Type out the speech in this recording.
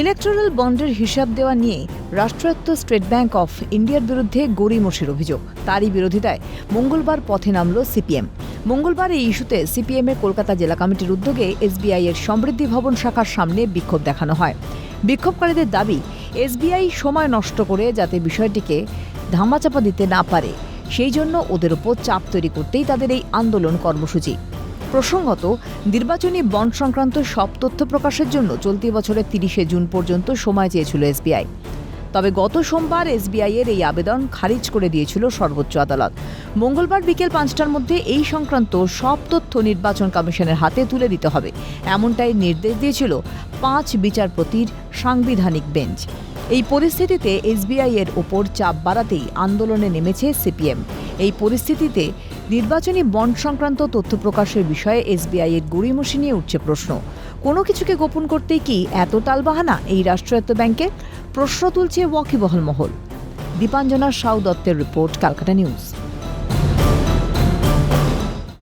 Electoral বন্ডের হিসাব দেওয়া নিয়ে রাষ্ট্রায়ত্ত স্টেট ব্যাংক অফ ইন্ডিয়ার বিরুদ্ধে গড়িমসির অভিযোগ। তারই বিরোধিতায় মঙ্গলবার পথে নামল সিপিএম। মঙ্গলবার এই ইস্যুতে সিপিএম এর কলকাতা জেলা কমিটির উদ্যোগে এসবিআই এর সমৃদ্ধি ভবন শাখার সামনে বিক্ষোভ দেখানো হয়। বিক্ষোভকারীদের দাবি, এসবিআই সময় নষ্ট করে যাতে বিষয়টিকে ধামাচাপা দিতে না পারে, সেই জন্য ওদের ওপর চাপ তৈরি করতেই তাদের এই আন্দোলন কর্মসূচি। প্রসঙ্গত, নির্বাচনী বন্ড সংক্রান্ত সব তথ্য প্রকাশের জন্য চলতি বছরের তিরিশে জুন পর্যন্ত সময় চেয়েছিল এসবিআই। তবে গত সোমবার এসবিআই এর এই আবেদন খারিজ করে দিয়েছিল সর্বোচ্চ আদালত। মঙ্গলবার বিকেল পাঁচটার মধ্যে এই সংক্রান্ত সব তথ্য নির্বাচন কমিশনের হাতে তুলে দিতে হবে। এমনটাই নির্দেশ দিয়েছিল পাঁচ বিচারপতির সাংবিধানিক বেঞ্চ। এই পরিস্থিতিতে এসবিআই এর ওপর চাপ বাড়াতেই আন্দোলনে নেমেছে সিপিএম। এই পরিস্থিতিতে নির্বাচনী বন্ড সংক্রান্ত তথ্য প্রকাশের বিষয়ে এসবিআই এর গড়িমসি নিয়ে উঠছে প্রশ্ন। কোনো কিছুকে গোপন করতে কি এত তালবাহানা এই রাষ্ট্রায়ত্ত ব্যাংকে? প্রশ্ন তুলছে ওয়াকিবহল মহল। দীপাঞ্জনা সাউ দত্তের রিপোর্ট, কালকাটা নিউজ।